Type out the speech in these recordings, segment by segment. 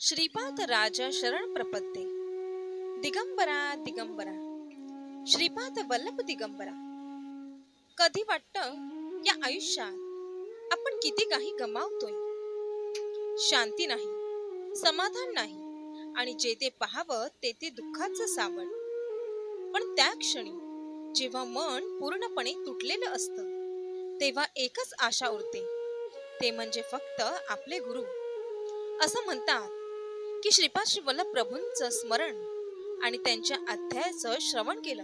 श्रीपाद राजा शरण प्रपत्ते। दिगंबरा दिगंबरा। श्रीपाद वल्लभ दिगंबरा। कधी वाटतं या आयुष्यात आपण किती काही गमावतोय? शांती नाही समाधान नाही आणि जे ते पाहावं ते ते दुःखाचं सावट. पण त्या क्षणी जेव्हा मन पूर्णपणे तुटलेलं असतं तेव्हा एकच आशा उरते ते म्हणजे फक्त आपले गुरु. असं म्हणतात की श्रीपाद श्री वल्लभ प्रभूंचं स्मरण आणि त्यांच्या अध्यायाचं श्रवण केलं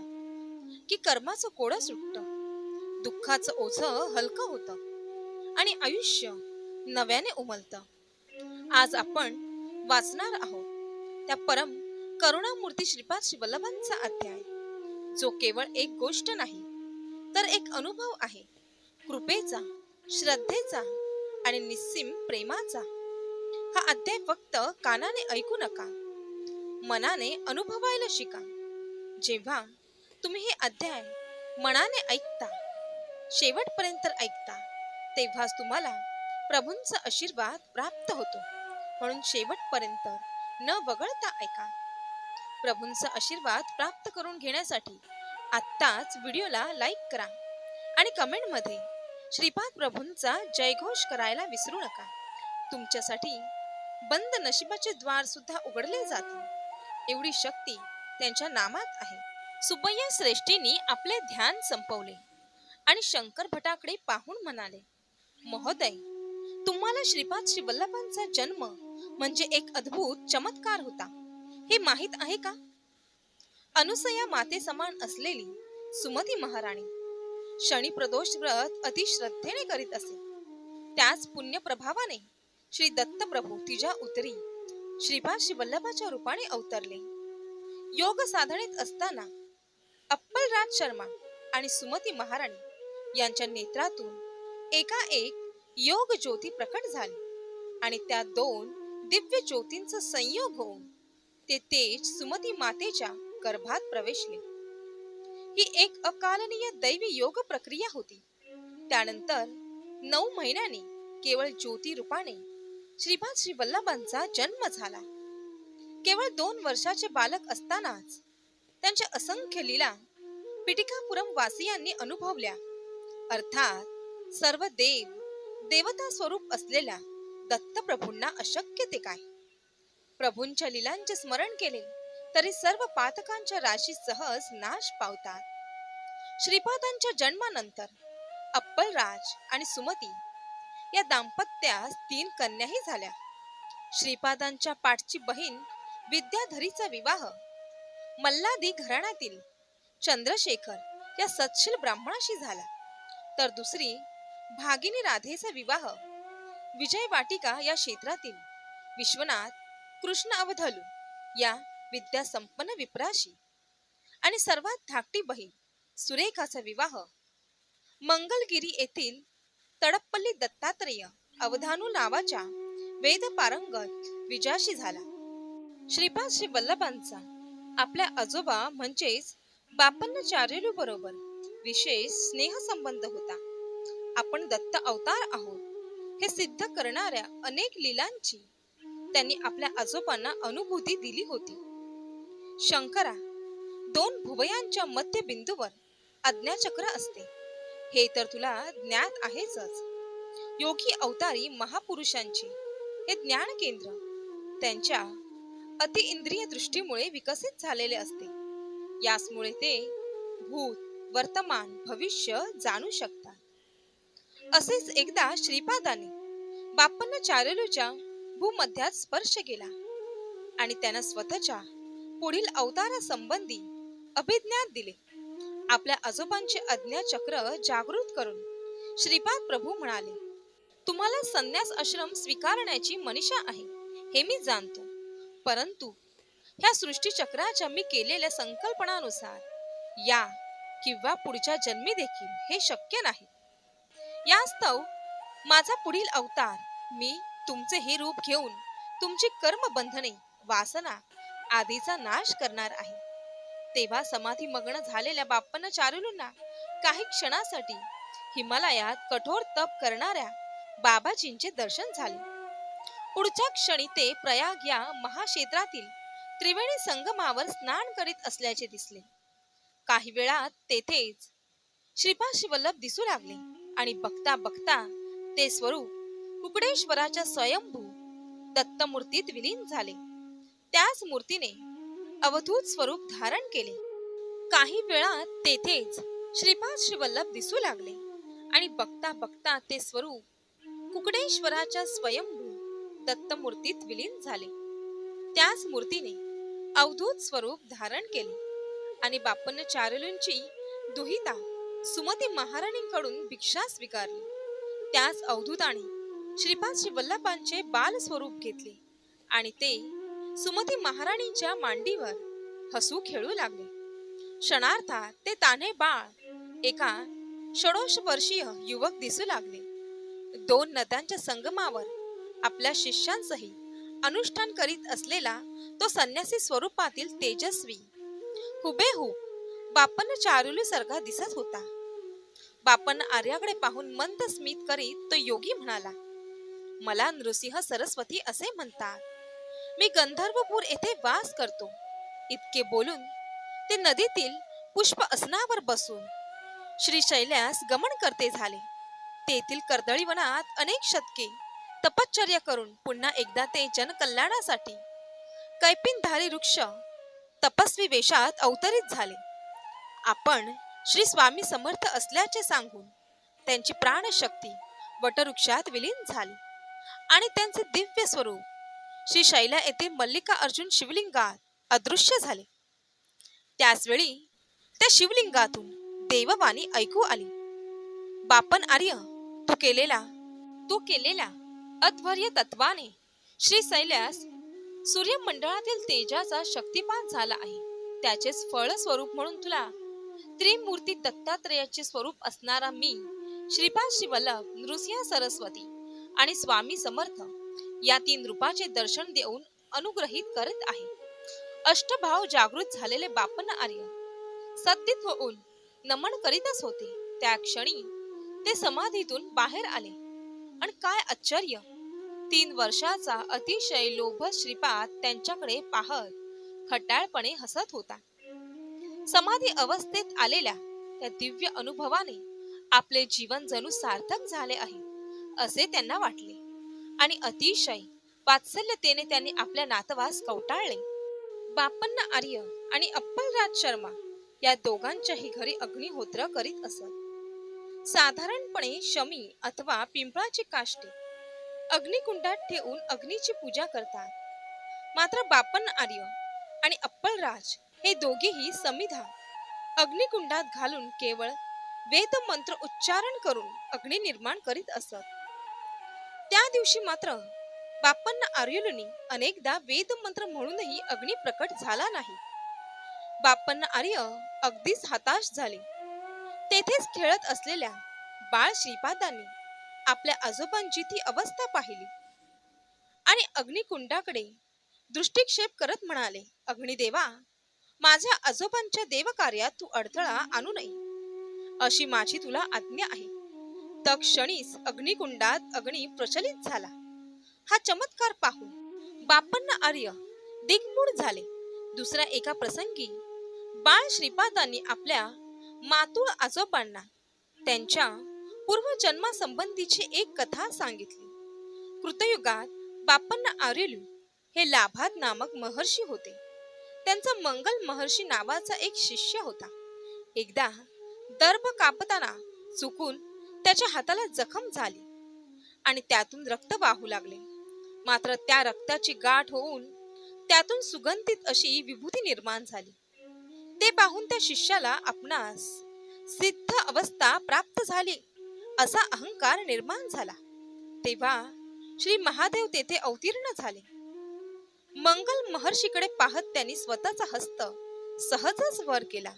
की कर्माचं कोडं सुटतं दुःखाचं ओझं हलकं होतं आणि आयुष्य नव्याने उमलतं. आज आपण वाचणार आहोत त्या परम करुणामूर्ती श्रीपाद श्री वल्लभांचा अध्याय जो केवळ एक गोष्ट नाही तर एक अनुभव आहे. कृपेचा श्रद्धेचा आणि निस्सिम प्रेमाचा. हा अध्याय फक्त कानाने ऐकू नका. मनाने अनुभवायला शिका. जेव्हा तुम्ही हे अध्याय मनाने ऐकता शेवटपर्यंत ऐकता तेव्हाच तुम्हाला प्रभूंचा आशीर्वाद प्राप्त होतो. म्हणून शेवटपर्यंत न वगळता ऐका. प्रभूंचा आशीर्वाद प्राप्त करून घेण्यासाठी आत्ताच व्हिडिओला लाईक करा आणि कमेंटमध्ये श्रीपाद प्रभूंचा जयघोष करायला विसरू नका. तुमच्यासाठी बंद नशिबाचे द्वार सुद्धा उघडले जातील. एवढी शक्ती त्यांच्या नामात आहे. सुबय्या श्रेष्ठींनी आपले ध्यान संपवले आणि शंकर भटाकडे पाहून म्हणाले महोदय तुम्हाला श्रीपाद श्री वल्लभांचा जन्म म्हणजे एक अद्भुत चमत्कार होता. हे माहीत आहे का? अनुसया माते समान असलेली सुमती महाराणी शनी प्रदोष व्रत अति श्रद्धेने करीत असे. त्याच पुण्य प्रभावाने श्री दत्त प्रभू तिच्या उतरी. श्रीपाद श्री वल्लभाच्या रूपाने अवतरले. योग साधनेत असताना अप्पलराज शर्मा आणि सुमती महाराणी यांच्या नेत्रातून एका एक योग ज्योती प्रकट झाली आणि त्या दोन दिव्य ज्योतींचा संयोग होऊन ते तेज सुमती मातेच्या गर्भात प्रवेशले. ही एक अकालनीय दैवी योग प्रक्रिया होती. त्यानंतर नऊ महिन्यांनी केवळ ज्योती रूपाने श्रीपाद श्री वल्लभांचा जन्म झाला. केवळ दोन वर्षाचे बालक असतानाच त्यांच्या असंख्य लीला पिटिकापुरम वासियांनी अनुभवल्या. अर्थात सर्व देव देवता स्वरूप असलेल्या दत्तप्रभूंना अशक्य ते काय? प्रभूंच्या लीलांचे स्मरण केले तरी सर्व पातकांच्या राशी सहज नाश पावतात. श्रीपादांच्या जन्मानंतर अप्पलराज आणि सुमती या दाम्पत्यास तीन कन्याही झाल्या. श्रीपादांच्या पाठची बहीण विद्याधरीचा विवाह मल्लादी घराण्यातील चंद्रशेखर या सत्शील ब्राह्मणाशी झाला. तर दुसरी भागिनी राधेचा विवाह विजय वाटिका या क्षेत्रातील विश्वनाथ कृष्ण अवधलू या विद्यासंपन्न विप्राशी आणि सर्वात धाकटी बहीण सुरेखाचा विवाह मंगलगिरी येथील तडप्पल्ली दत्तात्रेय अवधानू नावाच्या वेद पारंगत विजाशी झाला. श्रीपाद श्री वल्लभांचा आपल्या आजोबा म्हणजेच बापन्नाचार्युलू बरोबर विशेष स्नेह संबंध होता. आपण दत्त अवतार आहोत. हे सिद्ध करणाऱ्या अनेक लीलांची त्यांनी आपल्या आजोबांना अनुभूती दिली होती. शंकरा दोन भुवयांच्या मध्य बिंदूवर आज्ञाचक्र असते. हे तर तुला ज्ञात आहेच योगी अवतारी महापुरुषांचे. हे ज्ञान केंद्र. त्यांच्या अति इंद्रिय दृष्टीमुळे विकसित झालेले असते. याचमुळे ते भूत वर्तमान भविष्य जाणू शकतात. असेच एकदा श्रीपादाने बाप्पन चारेलूच्या भूमध्यात स्पर्श केला आणि त्यांना स्वतःच्या पुढील अवतारासंबंधी अभिज्ञान दिले. आपल्या आजोबांचे अज्ञा चक्र जागृत करून. श्रीपाद प्रभू म्हणाले तुम्हाला संन्यास आश्रम स्वीकारण्याची मनीषा आहे हे मी जाणतो. परंतु ह्या सृष्टी चक्राच्या मी केलेल्या संकल्पनानुसार या किंवा पुढच्या जन्मी देखील हे शक्य नाही. यास्तव माझा पुढील अवतार मी तुमचे हे रूप घेऊन तुमची कर्मबंधने वासना आदीचा नाश करणार आहे. तेव्हा समाधी मग्न झालेल्या बाप्पन चारुलूंना काही क्षणासाठी हिमालयात कठोर तप करणाऱ्या बाबाजींचे दर्शन झाले. पुढच्या क्षणी ते प्रयाग या महाक्षेत्रातील त्रिवेणी संगमावर स्नान करीत असल्याचे दिसले. काही वेळात तेथेच श्रीपाशिवल्लभ दिसू लागले आणि बघता बघता ते स्वरूप कुकडेश्वराच्या स्वयंभू दत्तमूर्तीत विलीन झाले. त्याच मूर्तीने अवधूत स्वरूप धारण केले. काही वेळात तेथेच श्रीपाद श्रीवल्लभ दिसू लागले आणि बघता बघता ते स्वरूप कुकडेश्वराच्या स्वयंभू दत्तमूर्तीत विलीन झाले. त्याच मूर्तीने अवधूत स्वरूप धारण केले आणि बापन्न चारुलींची दुहिता सुमती महाराणींकडून भिक्षा स्वीकारली. त्याच अवधूताने श्रीपाद श्रीवल्लभांचे बाल स्वरूप घेतले आणि ते सुमती महाराणींच्या मांडीवर हसू खेळू लागले. क्षणार्थात ते ताने बाळ एका षडोष वर्षीय युवक दिसू लागले. दोन नद्यांच्या संगमावर आपल्या शिष्यांसही अनुष्ठान करीत असलेला तो संन्यासी स्वरूपातील तेजस्वी हुबेहूब बापन चारुली सारखा दिसत होता. बापन आर्याकडे पाहून मंद स्मित करीत तो योगी म्हणाला मला नृसिंह सरस्वती असे म्हणतात. मी गंधर्वपूर येथे वास करतो. इतके बोलून ते नदीतील पुष्प असनावर बसून श्रीशैल्यास गमन करते झाले. तेथील कर्दळीवनात अनेक शतके तपश्चर्या करून पुन्हा एकदा ते जनकल्याणासाठी कैपिनधारी वृक्ष तपस्वी वेशात अवतरित झाले. आपण श्री स्वामी समर्थ असल्याचे सांगून त्यांची प्राणशक्ती वटवृक्षात विलीन झाली आणि त्यांचे दिव्य स्वरूप श्री शैला येथे मल्लिका अर्जुन शिवलिंगात अदृश्य झाले. त्याचवेळी त्या शिवलिंगातून देववाणी ऐकू आली. बापन आर्य तू केलेला तू केलेल्या अध्वर्य तत्वाने श्री शैल्यास सूर्यमंडळातील तेजाचा शक्तिमान झाला आहे. त्याचेच फळ स्वरूप म्हणून तुला त्रिमूर्ती दत्तात्रेयाचे स्वरूप असणारा मी श्रीपाद शिवल्लभ नृसिंह सरस्वती आणि स्वामी समर्थ या तीन रूपाचे दर्शन देऊन अनुग्रहित करत आहे. अष्टभाव जागृत झालेले बापन आर्य सत्तीत होऊन नमन करीतच होते त्या क्षणी ते समाधीतून बाहेर आले. आणि काय आश्चर्य! तीन वर्षाचा अतिशय लोभ श्रीपाद त्यांच्याकडे पाहत खट्याळपणे हसत होता. समाधी अवस्थेत आलेल्या त्या दिव्य अनुभवाने आपले जीवन जणू सार्थक झाले आहे असे त्यांना वाटले. आणि अतिशय वात्सल्यतेने त्यांनी आपल्या नातवास कवटाळले. बापन्ना आर्य आणि अप्पलराज शर्मा या दोघांच्याही घरी अग्निहोत्र करीत असत. साधारणपणे शमी अथवा पिंपळाची काष्टी अग्निकुंडात ठेवून अग्नीची पूजा करतात. मात्र बापन आर्य आणि अप्पलराज हे दोघेही समिधा अग्निकुंडात घालून केवळ वेद मंत्र उच्चारण करून अग्नी निर्माण करीत असत. त्या दिवशी मात्र बाप्पांना आर्युलनी अनेकदा वेदमंत्र म्हणूनही अग्नी प्रकट झाला नाही. बाप्पांना आर्य अगदीच हताश झाले. तेथेच खेळत असलेल्या बाळ श्रीपादांनी आपल्या आजोबांची ती अवस्था पाहिली. आणि अग्निकुंडाकडे दृष्टिक्षेप करत म्हणाले अग्निदेवा माझ्या आजोबांच्या देवकार्यात तू अडथळा आणू नये. अशी माझी तुला आज्ञा आहे. तक्षणीच अग्निकुंडात अग्नी प्रचलित झाला. हा चमत्कार पाहून बापन्न आर्य दिग्मूढ झाले. दुसऱ्या एका प्रसंगी बाळ श्रीपादांनी आपल्या मातूळ आजोबांना त्यांच्या पूर्वजन्मासंबंधीची एक कथा सांगितली. कृतयुगात बापन्न आर्यलू हे लाभात नामक महर्षी होते. त्यांचा मंगल महर्षी नावाचा एक शिष्य होता. एकदा दर्भ कापताना चुकून त्याच्या हाताला जखम झाली आणि त्यातून रक्त वाहू लागले. मात्र त्या रक्ताची गाठ होऊन त्यातून सुगंधित अशी विभूती निर्माण झाली. ते पाहून त्या शिष्याला आपणास सिद्ध अवस्था प्राप्त झाली असा अहंकार निर्माण झाला. तेव्हा श्री महादेव तेथे अवतीर्ण झाले. मंगल महर्षीकडे पाहत त्यांनी स्वतःचा हस्त सहजच वर केला.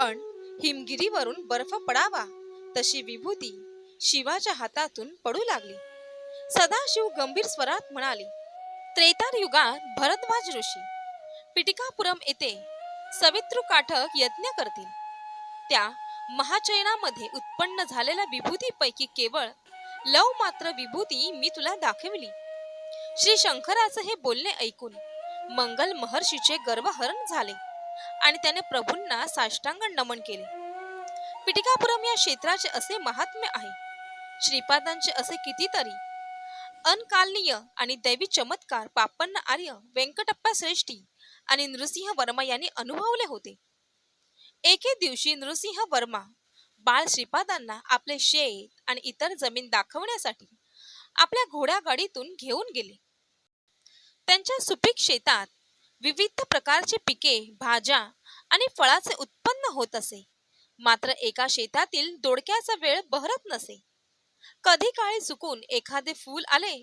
पण हिमगिरीवरून बर्फ पडावा तशी विभूती शिवाच्या हातातून पडू लागली. सदाशिव गंभीर स्वरात म्हणाले त्रेतार युगात भरद्वाज ऋषी पिटिकापुरम येथे सवितृ काठक यज्ञ करतील. त्या महाचयनामध्ये उत्पन्न झालेल्या विभूतीपैकी केवळ लव मात्र विभूती मी तुला दाखविली. श्री शंकराचं हे बोलणे ऐकून मंगल महर्षीचे गर्भहरण झाले आणि त्याने प्रभूंना साष्टांग नमन केले. पिटिकापुरम या क्षेत्राचे असे महात्म्य आहे. श्रीपादांचे असे कितीतरी अनकालनीय आणि दैवी चमत्कार पापन्न आर्य व्यंकटप्पा श्रेष्ठी आणि नृसिंह वर्मा यांनी अनुभवले होते. एके दिवशी नृसिंह वर्मा बाळ श्रीपादांना आपले शेत आणि इतर जमीन दाखवण्यासाठी आपल्या घोड्यागाडीतून घेऊन गेले. त्यांच्या सुपीक शेतात विविध प्रकारची पिके भाज्या आणि फळाचे उत्पन्न होत असे. मात्र एका शेतातील दोडक्याचा वेळ बहरत नसे. कधी काळी सुकून एखादे फूल आले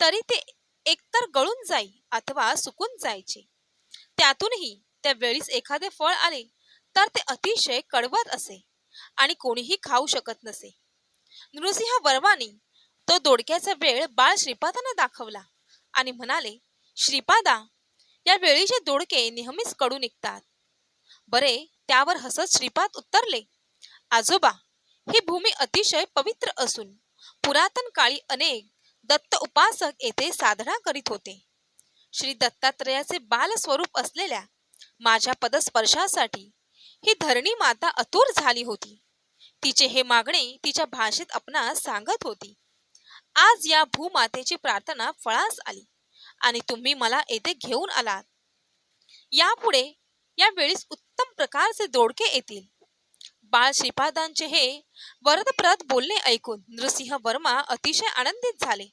तरी ते एकतर गळून जाई अथवा सुकून जायचे. त्यातूनही त्या वेळीस एखादे फळ आले तर ते अतिशय कडवत असे आणि कोणीही खाऊ शकत नसे. नृसिंह वर्मानी तो दोडक्याचा वेळ बाळ श्रीपादांना दाखवला आणि म्हणाले श्रीपादा या वेळीचे दोडके नेहमीच कडू निघतात. बरे त्यावर हसत श्रीपाद उत्तरले आजोबा ही भूमी अतिशय पवित्र असून पुरातन काळी अनेक दत्त उपासक येथे साधना करीत होते. श्री दत्तात्रयाचे बाल स्वरूप असलेल्या माझ्या पदस्पर्शासाठी ही धरणी माता अतुर झाली होती. तिचे हे मागणे तिच्या भाषेत आपणास सांगत होती. आज या भूमातेची प्रार्थना फळास आली आणि तुम्ही मला येथे घेऊन आलात. यापुढे या वेळीस उत्तम प्रकारचे दोडके येतील. बाळ श्रीपादांचे हे वरदप्रद बोलणे ऐकून नृसिंह वर्मा अतिशय आनंदित झाले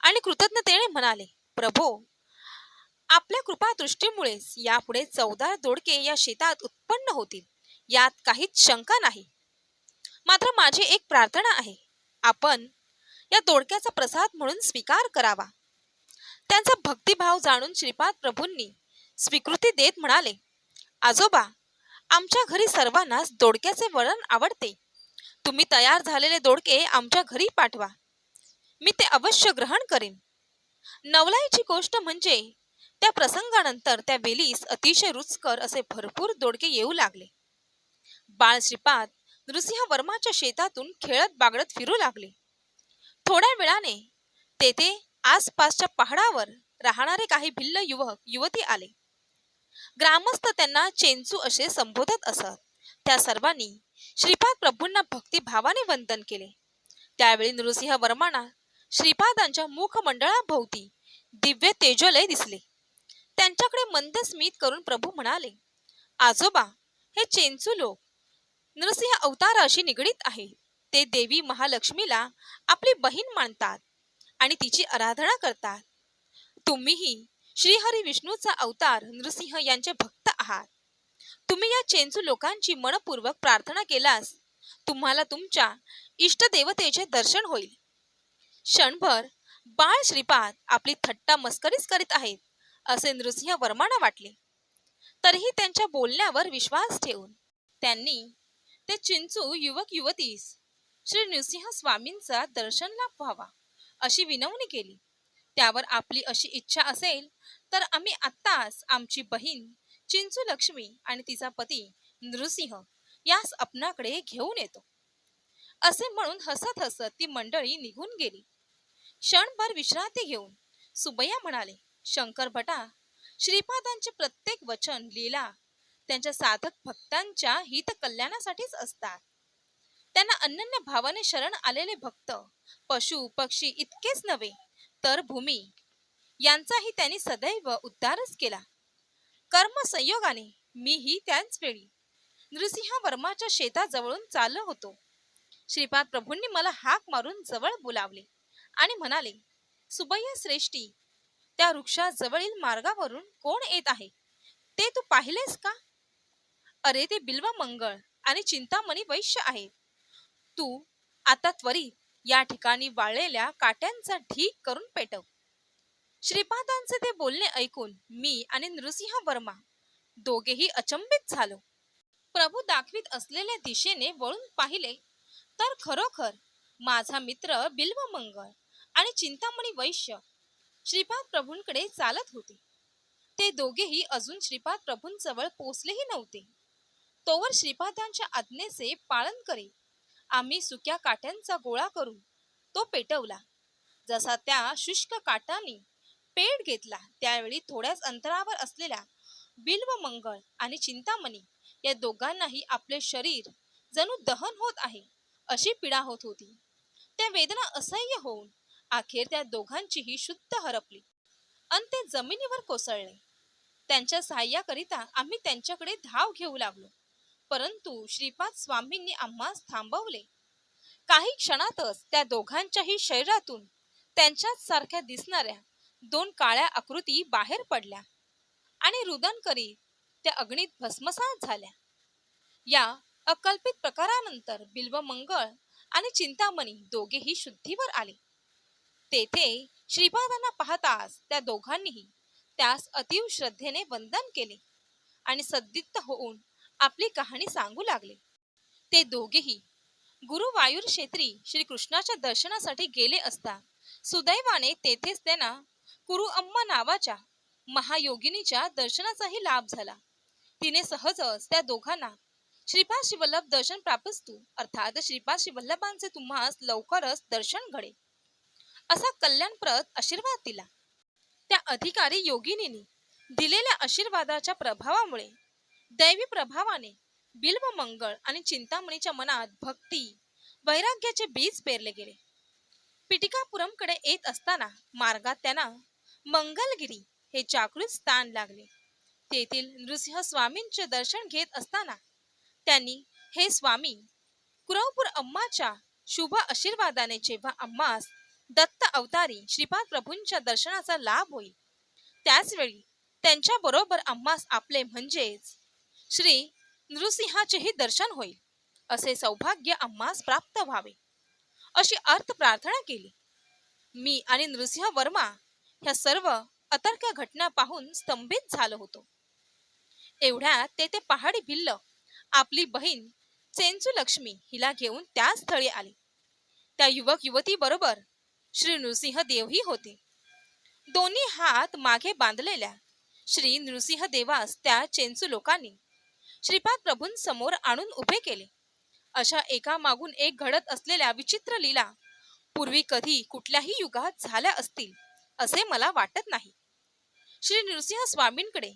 आणि कृतज्ञतेने म्हणाले प्रभो आपल्या कृपादृष्टीमुळेच यापुढे चौदा दोडके या शेतात उत्पन्न होतील. यात काहीच शंका नाही. मात्र माझी एक प्रार्थना आहे. आपण या दोडक्याचा प्रसाद म्हणून स्वीकार करावा. त्यांचा भक्तिभाव जाणून श्रीपाद प्रभूंनी स्वीकृती देत म्हणाले आजोबा आमच्या घरी सर्वांनाच दोडक्याचे वरण आवडते. तुम्ही तयार झालेले दोडके आमच्या घरी पाठवा. मी ते अवश्य ग्रहण करेन. नवलाईची गोष्ट म्हणजे त्या प्रसंगानंतर त्या वेलीस अतिशय रुचकर असे भरपूर दोडके येऊ लागले. बाळ श्रीपाद नृसिंह वर्माच्या शेतातून खेळत बागडत फिरू लागले. थोड्या वेळाने तेथे आसपासच्या पहाडावर राहणारे काही भिल्ल युवक युवती आले. ग्रामस्थ त्यांना चेंचू असे संबोधत असत. त्या सर्वांनी श्रीपाद प्रभूंना भक्तिभावाने वंदन केले. त्यावेळी नृसिंह वर्माना श्रीपादांच्या मुखमंडळाभोवती दिव्य तेजोलय दिसले. त्यांच्याकडे मंद स्मित करून प्रभू म्हणाले आजोबा हे चेंचू लोक नृसिंह अवताराशी निगडीत आहे ते देवी महालक्ष्मीला आपली बहीण मानतात आणि तिची आराधना करतात. तुम्हीही श्रीहरी विष्णूचा अवतार नृसिंह यांचे भक्त आहात. तुम्ही या चेंचू लोकांची मनपूर्वक प्रार्थना केल्यास तुम्हाला तुमच्या इष्टदेवतेचे दर्शन होईल. क्षणभर बाळ श्रीपाद आपली थट्टा मस्करीच करीत आहेत असे नृसिंह वर्माना वाटले. तरीही त्यांच्या बोलण्यावर विश्वास ठेवून त्यांनी ते चिंचू युवक युवतीस श्री नृसिंह स्वामींचा दर्शन लाभ व्हावा अशी विनवणी केली. त्यावर आपली अशी इच्छा असेल तर आम्ही आत्ताच आमची बहीण चिंचू लक्ष्मी आणि तिचा पती नृसिंह यास आपणाकडे घेऊन येतो. असे म्हणून हसत हसत ती मंडळी निघून गेली. क्षणभर विश्रांती घेऊन सुबैया म्हणाले शंकर भटा श्रीपादांचे प्रत्येक वचन लीला त्यांच्या साधक भक्तांच्या हित कल्याणासाठीच असतात. त्यांना अनन्य भावाने शरण आलेले भक्त पशु पक्षी इतकेच नव्हे तर भूमी. यांचाही त्यांनी सदैव उद्धारच केला. कर्म संयोगाने मीही त्याच वेळी नृसिंह वर्माच्या शेताजवळून चाललो होतो. श्रीपाद प्रभूंनी मला हाक मारून जवळ बोलावले आणि म्हणाले सुबैया श्रेष्ठी त्या वृक्षाजवळील मार्गावरून कोण येत आहे? ते तू पाहिलेस का? अरे ते बिल्व मंगळ आणि चिंतामणी वैश्य आहेत. तू आता त्वरित या ठिकाणी वाळलेल्या काट्यांचा ढीक करून पेटव. श्रीपादांचे ते बोलणे ऐकून मी आणि नृसिंह वर्मा दोघेही अचंबित झालो. प्रभू दाखवित असलेल्या दिशेने वळून पाहिले तर खरोखर माझा मित्र बिल्व मंगळ आणि चिंतामणी वैश्य श्रीपाद प्रभूंकडे चालत होते. ते दोघेही अजून श्रीपाद प्रभूंजवळ पोचलेही नव्हते. तोवर श्रीपादांच्या आज्ञेचे पालन करीत आम्ही सुक्या काट्यांचा गोळा करून तो पेटवला. जसा त्या शुष्क काटांनी पेट घेतला त्यावेळी थोड्याच अंतरावर असलेल्या बिल्व मंगळ आणि चिंतामणी या दोघांनाही आपले शरीर जणू दहन होत आहे अशी पीडा होत होती. त्या वेदना असह्य होऊन अखेर त्या दोघांचीही शुद्ध हरपली अन ते जमिनीवर कोसळले. त्यांच्या सहाय्याकरिता आम्ही त्यांच्याकडे धाव घेऊ लागलो. परंतु श्रीपाद स्वामींनी आम्हास थांबवले. काही क्षणातच त्या दोघांच्याही शरीरातून त्यांच्याच सारख्या दिसणाऱ्या दोन काळ्या आकृती बाहेर पडल्या आणि रुदन करीत त्या अग्नीत भस्मसात झाल्या. या अकल्पित प्रकारानंतर बिल्वमंगळ आणि चिंतामणी दोघेही शुद्धीवर आले. तेथे श्रीपादांना पाहताच त्या दोघांनीही त्यास अतीव श्रद्धेने वंदन केले आणि सद्दित्त होऊन आपली कहाणी सांगू लागले. ते दोघेही गुरुवायूर क्षेत्री श्रीकृष्णाच्या दर्शनासाठी गेले असता सुदैवाने तेथेच त्यांना कुरुअम्मा नावाच्या महायोगिनीच्या दर्शनाचाही लाभ झाला. तिने सहजच त्या दोघांना श्रीपाद शिवल्लभ दर्शन प्राप्तस्तू अर्थात श्रीपाद शिवल्लभांचे तुम्हास लवकरच दर्शन घडे असा कल्याणप्रद आशीर्वाद दिला. त्या अधिकारी योगिनीने दिलेल्या आशीर्वादाच्या प्रभावामुळे दैवी प्रभावाने बिल्व मंगळ आणि चिंतामणीच्या मनात भक्ती वैराग्याचे बीज पेरले गेले. पिटिकापुरमकडे येत असताना मार्गात त्यांना मंगलगिरी हे जागृत स्थान लागले. तेथील नृसिंह स्वामींचे दर्शन घेत असताना त्यांनी हे स्वामी कुरवपूर अम्माच्या शुभ आशीर्वादाने जेव्हा अम्मास दत्त अवतारी श्रीपाद प्रभूंच्या दर्शनाचा लाभ होईल त्याचवेळी त्यांच्याबरोबर त्यांच्या बरोबर अम्मास आपले म्हणजेच श्री नृसिंहाचेही दर्शन होईल असे सौभाग्य आम्हास प्राप्त व्हावे. अशी अर्थ प्रार्थना केली. मी आणि नृसिंह वर्मा ह्या सर्व अतर्क घटना पाहून स्तंभित झालो होतो. एवढ्यात तेथे पहाडी भिल्ल आपली बहीण चेंचू लक्ष्मी हिला घेऊन त्या स्थळी आली. त्या युवक युवती बरोबर श्री नृसिंह देवही होते. दोन्ही हात मागे बांधलेल्या श्री नृसिंह देवास त्या चेंचू लोकांनी श्रीपाद प्रभूंसमोर आणून उभे केले. अशा एका मागून एक घडत असलेल्या विचित्र लीला पूर्वी कधी कुठल्याही युगात झाल्या असतील असे मला वाटत नाही. श्री नृसिंह स्वामींकडे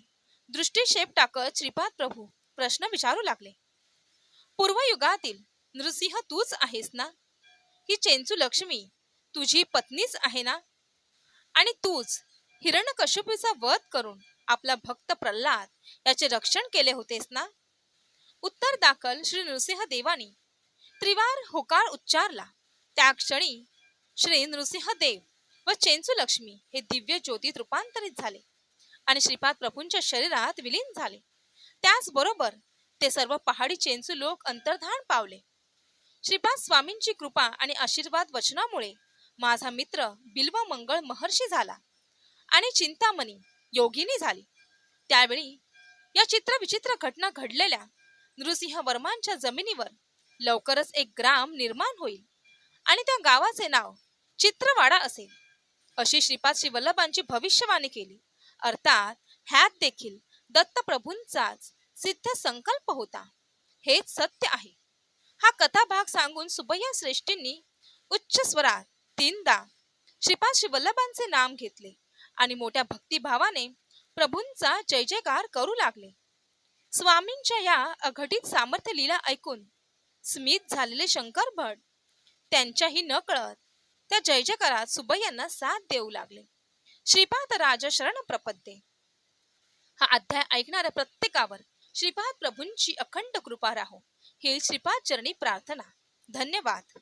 दृष्टीक्षेप टाकत श्रीपाद प्रभू प्रश्न विचारू लागले. पूर्वयुगातील नृसिंह तूच आहेस ना? ही चेंचू लक्ष्मी तुझी पत्नीच आहे ना? आणि तूच हिरणकश्यपूचा वध करून आपला भक्त प्रल्हाद याचे रक्षण केले होतेस ना? उत्तर दाखल श्री नृसिंह देवानी. त्रिवार होकार उच्चारला. त्या क्षणी श्री नृसिंह देव व चेंचू लक्ष्मी हे दिव्य ज्योतीत रूपांतरित झाले आणि श्रीपाद प्रभूंच्या शरीरात विलीन झाले. त्याचबरोबर ते सर्व पहाडी चेंचू लोक अंतर्धान पावले. श्रीपाद स्वामींची कृपा आणि आशीर्वाद वचनामुळे माझा मित्र बिल्व मंगळ महर्षी झाला आणि चिंतामणी योगिनी झाली. त्यावेळी या चित्रविचित्र घटना घडलेल्या नृसिंह वर्मांच्या जमिनीवर लवकरच एक ग्राम निर्माण होईल आणि त्या गावाचे नाव चित्रवाडा असेल अशी श्रीपाद श्रीवल्लभांची भविष्यवाणी केली. अर्थात ह्यात देखील दत्तप्रभूंचाच सिद्ध संकल्प होता. हेच सत्य आहे. हा कथाभाग सांगून सुबैया श्रेष्ठींनी उच्च स्वरात तीनदा श्रीपाद श्रीवल्लभांचे नाम घेतले. आणि मोठ्या भक्तिभावाने प्रभूंचा जय जयकार करू लागले. स्वामींच्या या अघटित सामर्थ्य लीला ऐकून स्मित झालेले शंकर भट त्यांच्याही न कळत त्या जय जयकारात सुबैयांना साथ देऊ लागले. श्रीपाद राजा शरण प्रपद्ये. हा अध्याय ऐकणाऱ्या प्रत्येकावर श्रीपाद प्रभूंची अखंड कृपा राहो. ही श्रीपाद चरणी प्रार्थना. धन्यवाद.